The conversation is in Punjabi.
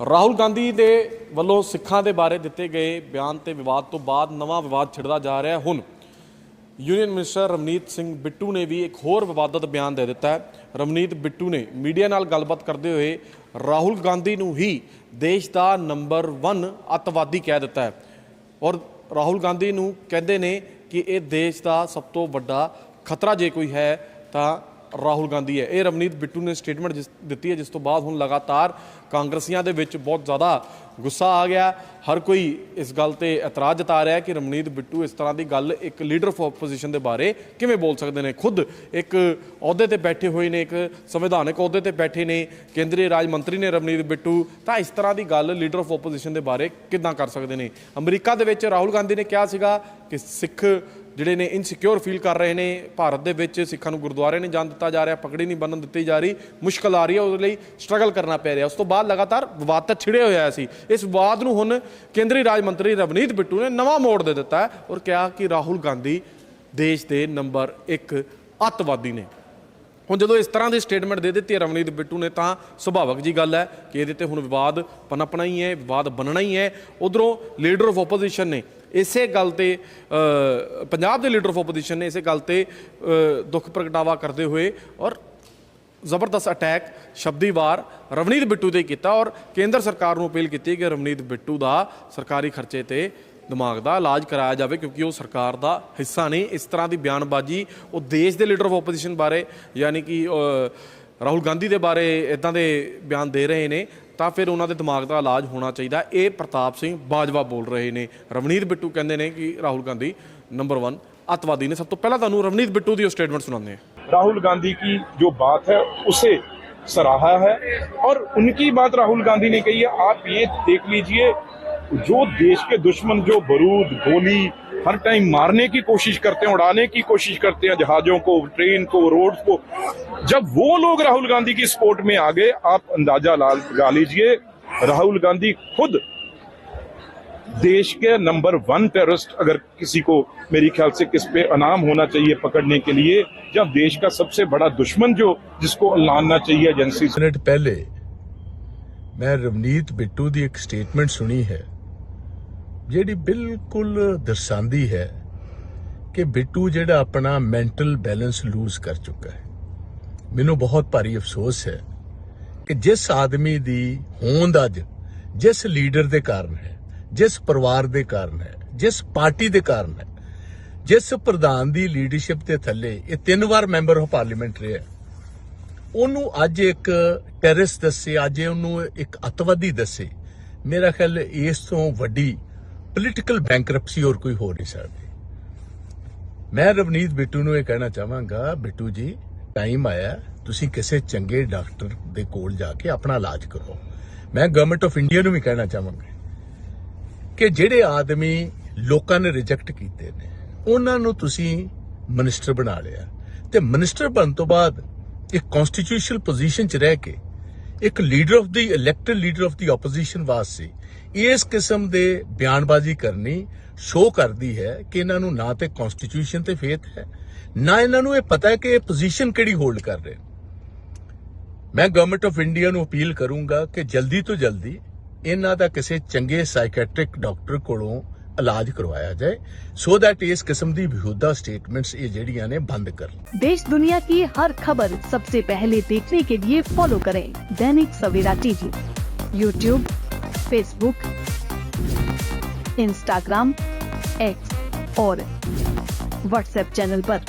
ਰਾਹੁਲ ਗਾਂਧੀ ਦੇ ਵੱਲੋਂ ਸਿੱਖਾਂ ਦੇ ਬਾਰੇ ਦਿੱਤੇ ਗਏ ਬਿਆਨ ਤੇ ਵਿਵਾਦ ਤੋਂ ਬਾਅਦ ਨਵਾਂ ਵਿਵਾਦ ਛਿੜਦਾ ਜਾ ਰਿਹਾ ਹੁਣ ਯੂਨੀਅਨ ਮਿਨਿਸਟਰ ਰਵਨੀਤ ਸਿੰਘ ਬਿੱਟੂ ਨੇ ਵੀ ਇੱਕ ਹੋਰ ਵਿਵਾਦਤ ਬਿਆਨ ਦੇ ਦਿੱਤਾ ਹੈ। ਰਵਨੀਤ ਬਿੱਟੂ ਨੇ ਮੀਡੀਆ ਨਾਲ ਗੱਲਬਾਤ ਕਰਦੇ ਹੋਏ ਰਾਹੁਲ ਗਾਂਧੀ ਨੂੰ ਹੀ ਦੇਸ਼ ਦਾ ਨੰਬਰ 1 ਅੱਤਵਾਦੀ ਕਹਿ ਦਿੱਤਾ ਹੈ। ਔਰ ਰਾਹੁਲ ਗਾਂਧੀ ਨੂੰ ਕਹਿੰਦੇ ਨੇ ਕਿ ਇਹ ਦੇਸ਼ ਦਾ ਸਭ ਤੋਂ ਵੱਡਾ ਖਤਰਾ ਜੇ ਕੋਈ ਹੈ ਤਾਂ ਰਾਹੁਲ ਗਾਂਧੀ ਹੈ। ਇਹ ਰਵਨੀਤ ਬਿੱਟੂ ਨੇ ਸਟੇਟਮੈਂਟ ਜਿਸ- ਦਿੱਤੀ ਹੈ, ਜਿਸ ਤੋਂ ਬਾਅਦ ਹੁਣ ਲਗਾਤਾਰ ਕਾਂਗਰਸੀਆਂ ਦੇ ਵਿੱਚ ਬਹੁਤ ਜ਼ਿਆਦਾ ਗੁੱਸਾ ਆ ਗਿਆ। ਹਰ ਕੋਈ ਇਸ ਗੱਲ ਤੇ ਇਤਰਾਜ਼ ਜਤਾ ਰਿਹਾ ਹੈ ਕਿ ਰਵਨੀਤ ਬਿੱਟੂ ਇਸ ਤਰ੍ਹਾਂ ਦੀ ਗੱਲ ਇੱਕ ਲੀਡਰ ਆਫ ਆਪੋਜੀਸ਼ਨ ਦੇ ਬਾਰੇ ਕਿਵੇਂ ਬੋਲ ਸਕਦੇ ਨੇ? ਖੁਦ ਇੱਕ ਅਹੁਦੇ ਤੇ ਬੈਠੇ ਹੋਏ ਨੇ, ਇੱਕ ਸੰਵਿਧਾਨਕ ਅਹੁਦੇ ਤੇ ਬੈਠੇ ਨੇ, ਕੇਂਦਰੀ ਰਾਜ ਮੰਤਰੀ ਨੇ ਰਵਨੀਤ ਬਿੱਟੂ। ਤਾਂ ਇਸ ਤਰ੍ਹਾਂ ਦੀ ਗੱਲ ਲੀਡਰ ਆਫ ਆਪੋਜੀਸ਼ਨ ਦੇ ਬਾਰੇ ਕਿੱਦਾਂ ਕਰ ਸਕਦੇ ਨੇ? ਅਮਰੀਕਾ ਦੇ ਵਿੱਚ ਰਾਹੁਲ ਗਾਂਧੀ ਨੇ ਕਿਹਾ ਸੀਗਾ ਕਿ ਸਿੱਖ ਜਿਹੜੇ ਨੇ ਇਨਸਿਕਿਉਰ ਫੀਲ ਕਰ ਰਹੇ ਨੇ, ਭਾਰਤ ਦੇ ਵਿੱਚ ਸਿੱਖਾਂ ਨੂੰ ਗੁਰਦੁਆਰੇ ਨਹੀਂ ਜਾਣ ਦਿੱਤਾ ਜਾ ਰਿਹਾ ਪਕੜੀ ਨਹੀਂ ਬੰਨਣ ਦਿੱਤੀ ਜਾ ਰਹੀ, ਮੁਸ਼ਕਲ ਆ ਰਹੀ ਹੈ, ਉਹਦੇ ਲਈ ਸਟਰਗਲ ਕਰਨਾ ਪੈ ਰਿਹਾ। ਉਸ ਤੋਂ ਬਾਅਦ ਲਗਾਤਾਰ ਵਿਵਾਦ ਤਾਂ ਛਿੜਿਆ ਹੋਇਆ ਸੀ। ਇਸ ਵਿਵਾਦ ਨੂੰ ਹੁਣ ਕੇਂਦਰੀ ਰਾਜ ਮੰਤਰੀ ਰਵਨੀਤ ਬਿੱਟੂ ਨੇ ਨਵਾਂ ਮੋੜ ਦੇ ਦਿੱਤਾ ਹੈ ਔਰ ਕਿਹਾ ਕਿ ਰਾਹੁਲ ਗਾਂਧੀ ਦੇਸ਼ ਦੇ ਨੰਬਰ 1 ਅੱਤਵਾਦੀ ਨੇ। ਹੁਣ ਜਦੋਂ ਇਸ ਤਰ੍ਹਾਂ ਦੀ ਸਟੇਟਮੈਂਟ ਦੇ ਦਿੱਤੀ ਹੈ ਰਵਨੀਤ ਬਿੱਟੂ ਨੇ ਤਾਂ ਸੁਭਾਵਕ ਜੀ ਗੱਲ ਹੈ ਕਿ ਇਹਦੇ ਤੇ ਹੁਣ ਵਿਵਾਦ ਪਨਪਣਾ ਹੀ ਹੈ, ਵਿਵਾਦ ਬਣਨਾ ਹੀ ਹੈ। ਉਧਰੋਂ ਲੀਡਰ ਆਫ ਆਪੋਜੀਸ਼ਨ ਨੇ ਇਸੇ ਗੱਲ ਤੇ ਪੰਜਾਬ ਦੇ ਲੀਡਰ ਆਫ ਆਪੋਜੀਸ਼ਨ ਨੇ ਇਸੇ ਗੱਲ ਤੇ ਦੁੱਖ ਪ੍ਰਗਟਾਵਾ ਕਰਦੇ ਹੋਏ ਔਰ ਜ਼ਬਰਦਸਤ ਅਟੈਕ ਸ਼ਬਦੀ ਵਾਰ ਰਵਨੀਤ ਬਿੱਟੂ ਤੇ ਕੀਤਾ ਔਰ ਕੇਂਦਰ ਸਰਕਾਰ ਨੂੰ ਅਪੀਲ ਕੀਤੀ ਕਿ ਰਵਨੀਤ ਬਿੱਟੂ ਦਾ ਸਰਕਾਰੀ ਖਰਚੇ ਤੇ ਦਿਮਾਗ ਦਾ ਇਲਾਜ ਕਰਾਇਆ ਜਾਵੇ ਕਿਉਂਕਿ ਉਹ ਸਰਕਾਰ ਦਾ ਹਿੱਸਾ ਨਹੀਂ। ਇਸ ਤਰ੍ਹਾਂ ਦੀ ਬਿਆਨਬਾਜ਼ੀ ਉਹ ਦੇਸ਼ ਦੇ ਲੀਡਰ ਆਫ ਆਪੋਜੀਸ਼ਨ ਬਾਰੇ, ਯਾਨੀ ਕਿ ਰਾਹੁਲ ਗਾਂਧੀ ਦੇ ਬਾਰੇ ਇਦਾਂ ਦੇ ਬਿਆਨ ਦੇ ਰਹੇ ਨੇ। ਤਾਂ ਫਿਰ ਉਹਨਾਂ ਦੇ ਦਿਮਾਗ ਦਾ ਇਲਾਜ ਹੋਣਾ ਚਾਹੀਦਾ ਇਹ ਪ੍ਰਤਾਪ ਸਿੰਘ ਬਾਜਵਾ ਬੋਲ ਰਹੇ ਨੇ ਰਵਨੀਤ ਬਿੱਟੂ ਕਹਿੰਦੇ ਨੇ ਕਿ ਰਾਹੁਲ ਗਾਂਧੀ ਨੰਬਰ 1 ਅੱਤਵਾਦੀ ਨੇ ਸਭ ਤੋਂ ਪਹਿਲਾਂ ਤੁਹਾਨੂੰ ਰਵਨੀਤ ਬਿੱਟੂ ਦੀ ਉਹ ਸਟੇਟਮੈਂਟ ਸੁਣਾਉਂਦੇ ਹਾਂ राहुल गांधी की जो बात है उसे सराहा है और उनकी बात राहुल गांधी ने कही है आप ये देख लीजिए जो देश के दुश्मन जो बरूद, गोली हर टाइम मारने की कोशिश करते हैं, उड़ाने की कोशिश करते हैं, जहाजों को, ट्रेन को रोड को, जब वो लोग राहुल गांधी की सपोर्ट में आ गए, आप अंदाज़ा लगा लीजिए, राहुल गांधी खुद देश के नंबर वन टेररिस्ट, अगर किसी को मेरी ख्याल से किस पे अनाम होना चाहिए पकड़ने के लिए जब देश का सबसे बड़ा दुश्मन जो, जिसको लानना चाहिए एजेंसी मिनट पहले, मैं रवनीत बिट्टू की एक स्टेटमेंट सुनी है। ਜਿਹੜੀ ਬਿਲਕੁਲ ਦਰਸਾਉਂਦੀ ਹੈ ਕਿ ਬਿੱਟੂ ਜਿਹੜਾ ਆਪਣਾ ਮੈਂਟਲ ਬੈਲੈਂਸ ਲੂਜ਼ ਕਰ ਚੁੱਕਾ ਹੈ। ਮੈਨੂੰ ਬਹੁਤ ਭਾਰੀ ਅਫਸੋਸ ਹੈ ਕਿ ਜਿਸ ਆਦਮੀ ਦੀ ਹੋਂਦ ਅੱਜ ਜਿਸ ਲੀਡਰ ਦੇ ਕਾਰਨ ਹੈ, ਜਿਸ ਪਰਿਵਾਰ ਦੇ ਕਾਰਨ ਹੈ, ਜਿਸ ਪਾਰਟੀ ਦੇ ਕਾਰਨ ਹੈ, ਜਿਸ ਪ੍ਰਧਾਨ ਦੀ ਲੀਡਰਸ਼ਿਪ ਦੇ ਥੱਲੇ ਇਹ ਤਿੰਨ ਵਾਰ ਮੈਂਬਰ ਆਫ ਪਾਰਲੀਮੈਂਟ ਰਿਹਾ ਉਹਨੂੰ ਅੱਜ ਇੱਕ ਟੈਰਰਿਸਟ ਦੱਸੇ, ਅੱਜ ਉਹਨੂੰ ਇੱਕ ਅਤਵਾਦੀ ਦੱਸੇ। ਮੇਰਾ ਖਿਆਲ ਇਸ ਤੋਂ ਵੱਡੀ ਪੋਲੀਟੀਕਲ ਬੈਂਕਰਪਸੀ ਹੋਰ ਕੋਈ ਹੋ ਨਹੀਂ ਸਕਦੀ। ਮੈਂ ਰਵਨੀਤ ਬਿੱਟੂ ਨੂੰ ਇਹ ਕਹਿਣਾ ਚਾਹਾਂਗਾ, ਬਿੱਟੂ ਜੀ ਟਾਈਮ ਆਇਆ, ਤੁਸੀਂ ਕਿਸੇ ਚੰਗੇ ਡਾਕਟਰ ਦੇ ਕੋਲ ਜਾ ਕੇ ਆਪਣਾ ਇਲਾਜ ਕਰੋ। ਮੈਂ ਗਵਰਨਮੈਂਟ ਆਫ ਇੰਡੀਆ ਨੂੰ ਵੀ ਕਹਿਣਾ ਚਾਹਾਂਗਾ ਕਿ ਜਿਹੜੇ ਆਦਮੀ ਲੋਕਾਂ ਨੇ ਰਿਜੈਕਟ ਕੀਤੇ ਨੇ, ਉਹਨਾਂ ਨੂੰ ਤੁਸੀਂ ਮਿਨਿਸਟਰ ਬਣਾ ਲਿਆ। ਤੇ ਮਿਨਿਸਟਰ ਬਣਨ ਤੋਂ ਬਾਅਦ ਇੱਕ ਕਨਸਟੀਟਿਊਸ਼ਨਲ ਪੋਜੀਸ਼ਨ 'ਚ ਰਹਿ ਕੇ ਇੱਕ leader of the elected leader of the opposition ਵਾਸਤੇ ਇਸ ਕਿਸਮ ਦੇ ਬਿਆਨਬਾਜ਼ੀ ਕਰਨੀ ਸ਼ੋ ਕਰਦੀ ਹੈ ਕਿ ਇਹਨਾਂ ਨੂੰ ਨਾ ਤੇ ਕਨਸਟੀਟਿਊਸ਼ਨ ਤੇ ਫੇਥ ਹੈ, ਨਾ ਇਹਨਾਂ ਨੂੰ ਇਹ ਪਤਾ ਹੈ ਕਿ ਇਹ ਪੋਜੀਸ਼ਨ ਕਿਹੜੀ ਹੋਲਡ ਕਰ ਰਹੇ ਮੈਂ ਗਵਰਨਮੈਂਟ ਆਫ ਇੰਡੀਆ ਨੂੰ ਅਪੀਲ ਕਰੂੰਗਾ ਕਿ ਜਲਦੀ ਤੋਂ ਜਲਦੀ ਇਹਨਾਂ ਦਾ ਕਿਸੇ ਚੰਗੇ ਸਾਈਕੈਟ੍ਰਿਕ ਡਾਕਟਰ ਕੋਲੋਂ ਇਲਾਜ ਕਰਵਾਇਆ ਜਾਏ ਸੋ ਦੈਟ ਇਸ ਕਿਸਮ ਦੀ ਵਿਹੁਦਾ ਸਟੇਟਮੈਂਟਸ ਇਹ ਜਿਹੜੀਆਂ ਨੇ ਬੰਦ ਕਰ देश दुनिया की हर खबर सबसे पहले देखने के लिए फॉलो करें Dainik Savera TV YouTube Facebook Instagram X और व्हाट्सएप चैनल पर।